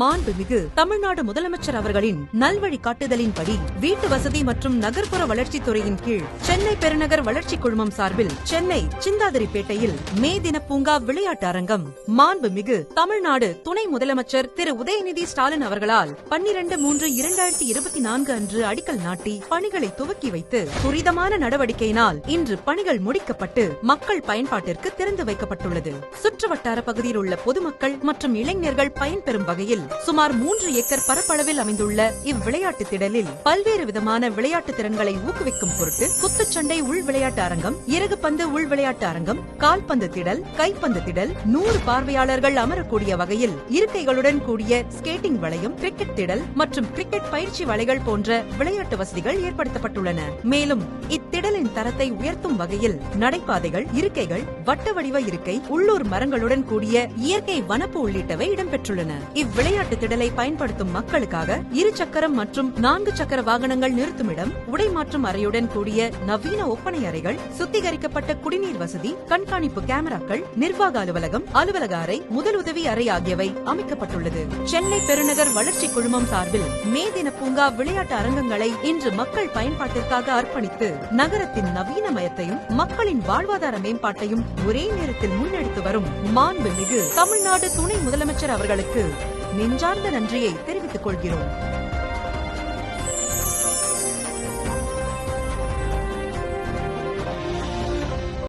மாண்புமிகு தமிழ்நாடு முதலமைச்சர் அவர்களின் நல்வழி காட்டுதலின்படி வீட்டு வசதி மற்றும் நகர்ப்புற வளர்ச்சித் துறையின் கீழ் சென்னை பெருநகர் வளர்ச்சி குழுமம் சார்பில் சென்னை சிந்தாதிரிப்பேட்டையில் மே தின பூங்கா விளையாட்டு அரங்கம். மாண்புமிகு தமிழ்நாடு துணை முதலமைச்சர் திரு. உதயநிதி ஸ்டாலின் அவர்களால் பன்னிரண்டு மூன்று இரண்டாயிரத்தி இருபத்தி நான்கு அன்று அடிக்கல் நாட்டி பணிகளை துவக்கி வைத்து துரிதமான நடவடிக்கையினால் இன்று பணிகள் முடிக்கப்பட்டு மக்கள் பயன்பாட்டிற்கு திறந்து வைக்கப்பட்டுள்ளது. சுற்றுவட்டார பகுதியில் உள்ள பொதுமக்கள் மற்றும் இளைஞர்கள் பயன்பெறும் வகையில் சுமார் மூன்று ஏக்கர் பரப்பளவில் அமைந்துள்ள இவ்விளையாட்டு திடலில் பல்வேறு விதமான விளையாட்டு திறன்களை ஊக்குவிக்கும் பொருட்டு குத்துச்சண்டை உள் விளையாட்டு அரங்கம் இறகு பந்து உள் விளையாட்டு அரங்கம் கால்பந்து திடல் கைப்பந்து திடல் நூறு பார்வையாளர்கள் அமரக்கூடிய வகையில் இருக்கைகளுடன் கூடிய ஸ்கேட்டிங் வளையம் கிரிக்கெட் திடல் மற்றும் கிரிக்கெட் பயிற்சி வலைகள் போன்ற விளையாட்டு வசதிகள் ஏற்படுத்தப்பட்டுள்ளன. மேலும் இத்திடலின் தரத்தை உயர்த்தும் வகையில் நடைபாதைகள் இருக்கைகள் வட்ட வடிவ இருக்கை உள்ளூர் மரங்களுடன் கூடிய இயற்கை வனப்பு உள்ளிட்டவை இடம்பெற்றுள்ளன. இவ்விளை விளையாட்டு திடலை பயன்படுத்தும் மக்களுக்காக இரு சக்கரம் மற்றும் நான்கு சக்கர வாகனங்கள் நிறுத்துமிடம் உடை மாற்றும் அறையுடன் கூடிய நவீன ஒப்பனை அறைகள் சுத்திகரிக்கப்பட்ட குடிநீர் வசதி கண்காணிப்பு கேமராக்கள் நிர்வாக அலுவலகம் அலுவலக அறை முதலுதவி அறை ஆகியவை அமைக்கப்பட்டுள்ளது. சென்னை பெருநகர் வளர்ச்சி குழுமம் சார்பில் மே தின பூங்கா விளையாட்டு அரங்கங்களை இன்று மக்கள் பயன்பாட்டிற்காக அர்ப்பணித்து நகரத்தின் நவீனமயத்தையும் மக்களின் வாழ்வாதார மேம்பாட்டையும் ஒரே நேரத்தில் முன்னெடுத்து வரும் மாண்புமிகு தமிழ்நாடு துணை முதலமைச்சர் அவர்களுக்கு நெஞ்சார்ந்த நன்றியை தெரிவித்துக் கொள்கிறோம்.